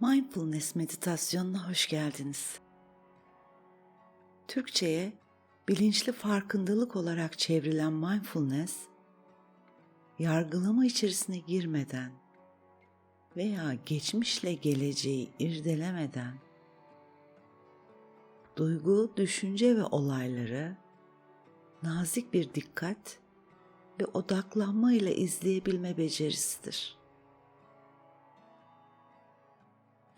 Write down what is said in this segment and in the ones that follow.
Mindfulness meditasyonuna hoş geldiniz. Türkçe'ye bilinçli farkındalık olarak çevrilen mindfulness, yargılama içerisine girmeden veya geçmişle geleceği irdelemeden duygu, düşünce ve olayları nazik bir dikkat ve odaklanma ile izleyebilme becerisidir.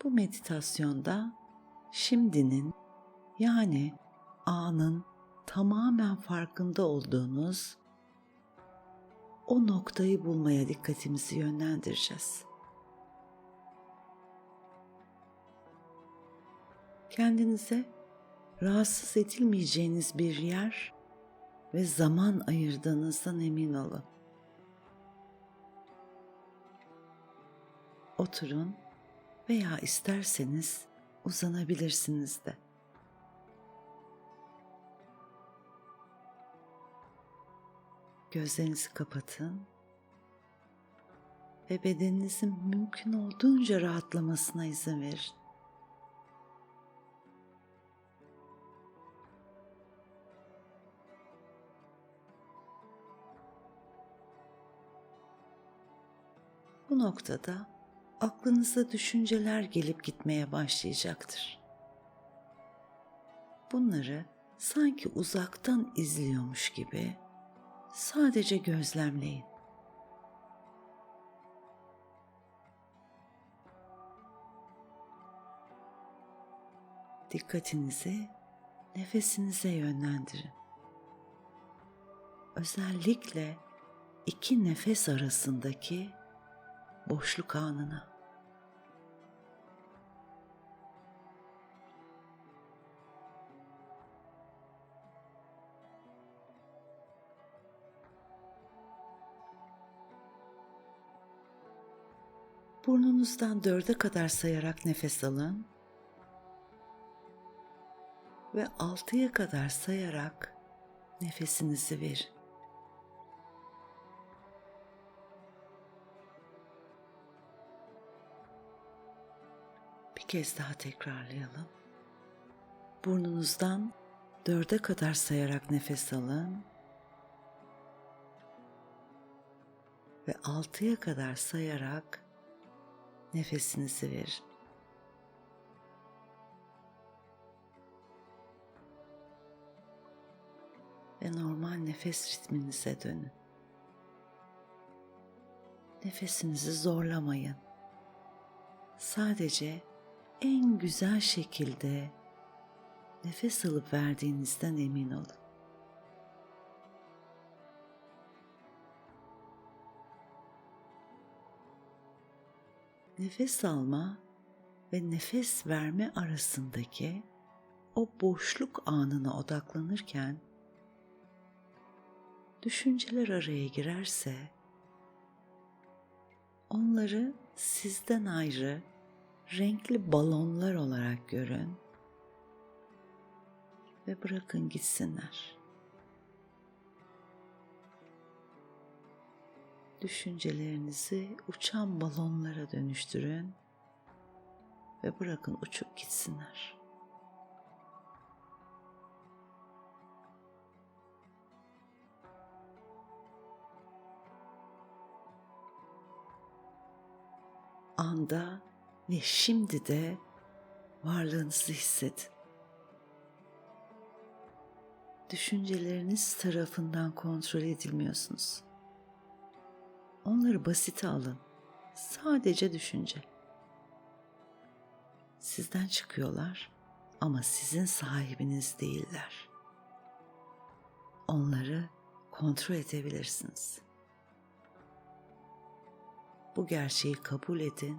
Bu meditasyonda şimdinin yani anın tamamen farkında olduğunuz o noktayı bulmaya dikkatimizi yönlendireceğiz. Kendinize rahatsız edilmeyeceğiniz bir yer ve zaman ayırdığınızdan emin olun. Oturun veya isterseniz uzanabilirsiniz de. Gözlerinizi kapatın ve bedeninizin mümkün olduğunca rahatlamasına izin verin. Bu noktada aklınıza düşünceler gelip gitmeye başlayacaktır. Bunları sanki uzaktan izliyormuş gibi sadece gözlemleyin. Dikkatinizi nefesinize yönlendirin. Özellikle iki nefes arasındaki boşluk anına. Burnunuzdan dörde kadar sayarak nefes alın ve altıya kadar sayarak nefesinizi verin. Bir kez daha tekrarlayalım. Burnunuzdan dörde kadar sayarak nefes alın. Ve altıya kadar sayarak nefesinizi verin. Ve normal nefes ritminize dönün. Nefesinizi zorlamayın. Sadece en güzel şekilde nefes alıp verdiğinizden emin olun. Nefes alma ve nefes verme arasındaki o boşluk anına odaklanırken düşünceler araya girerse onları sizden ayrı renkli balonlar olarak görün ve bırakın gitsinler. Düşüncelerinizi uçan balonlara dönüştürün ve bırakın uçup gitsinler. anda ve şimdi de varlığınızı hissedin. Düşünceleriniz tarafından kontrol edilmiyorsunuz. Onları basite alın. Sadece düşünce. Sizden çıkıyorlar ama sizin sahibiniz değiller. Onları kontrol edebilirsiniz. Bu gerçeği kabul edin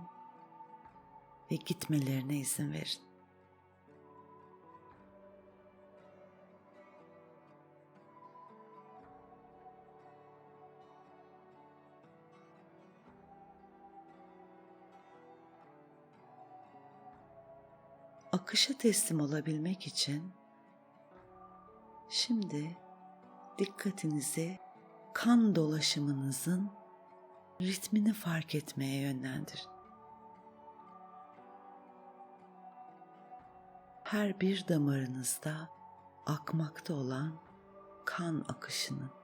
ve gitmelerine izin verin. akışa teslim olabilmek için şimdi dikkatinizi kan dolaşımınızın ritmini fark etmeye yönlendirin. Her bir damarınızda akmakta olan kan akışının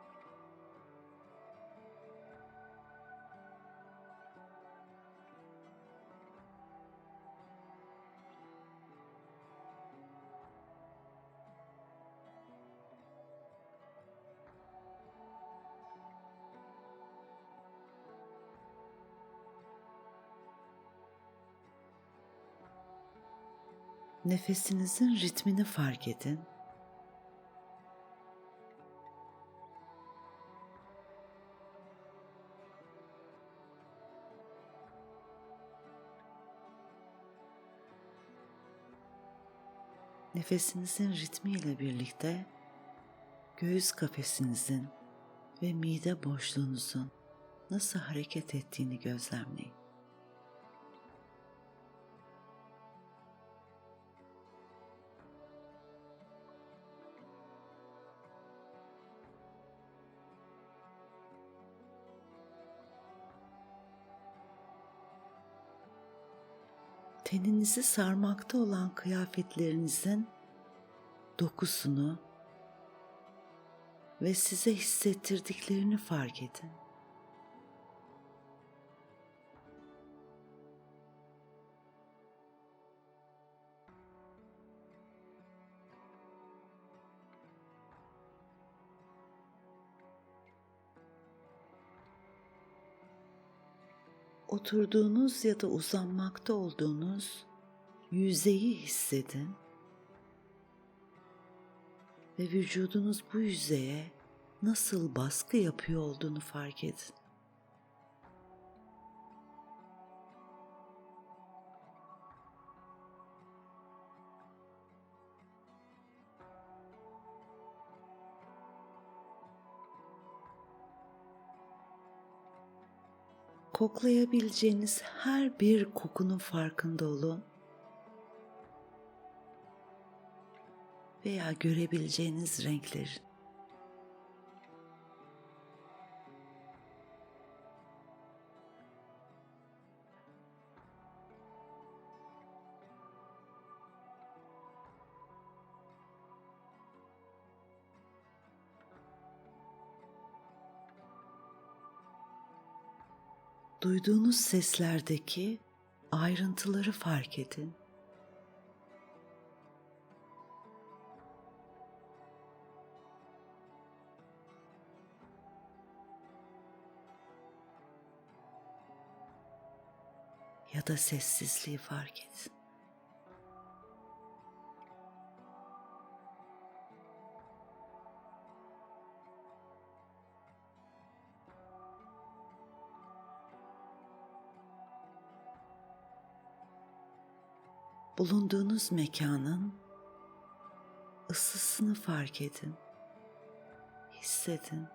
Nefesinizin ritmini fark edin. Nefesinizin ritmiyle birlikte göğüs kafesinizin ve mide boşluğunuzun nasıl hareket ettiğini gözlemleyin. Teninizi sarmakta olan kıyafetlerinizin dokusunu ve size hissettirdiklerini fark edin. Oturduğunuz ya da uzanmakta olduğunuz yüzeyi hissedin ve vücudunuz bu yüzeye nasıl baskı yapıyor olduğunu fark edin. Koklayabileceğiniz her bir kokunun farkında olun. Veya görebileceğiniz renklerin. Duyduğunuz seslerdeki ayrıntıları fark edin. Ya da sessizliği fark edin. Bulunduğunuz mekanın ısısını fark edin. Hissedin.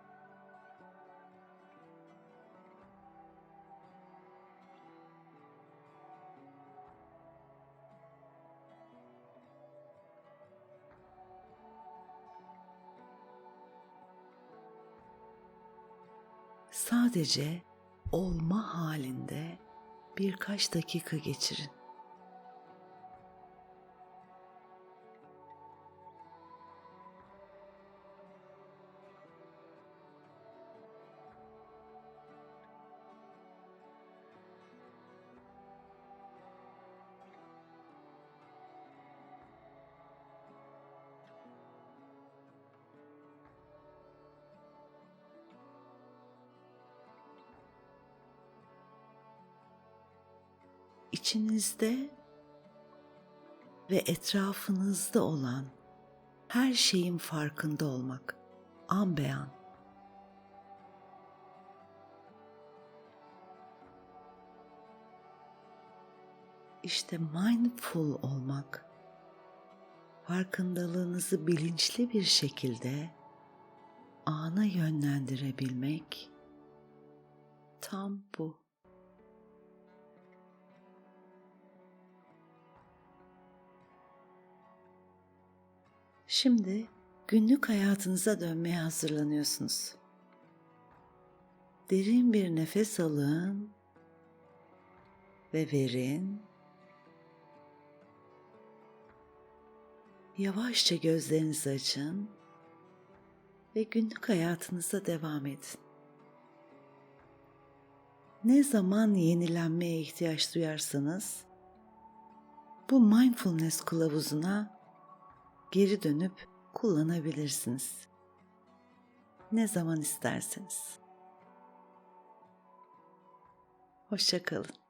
Sadece olma halinde birkaç dakika geçirin. İçinizde ve etrafınızda olan her şeyin farkında olmak an beyan. İşte mindful olmak farkındalığınızı bilinçli bir şekilde ana yönlendirebilmek tam bu. Şimdi günlük hayatınıza dönmeye hazırlanıyorsunuz. Derin bir nefes alın ve verin. Yavaşça gözlerinizi açın ve günlük hayatınıza devam edin. Ne zaman yenilenmeye ihtiyaç duyarsanız bu mindfulness kılavuzuna geri dönüp kullanabilirsiniz. Ne zaman isterseniz. Hoşça kalın.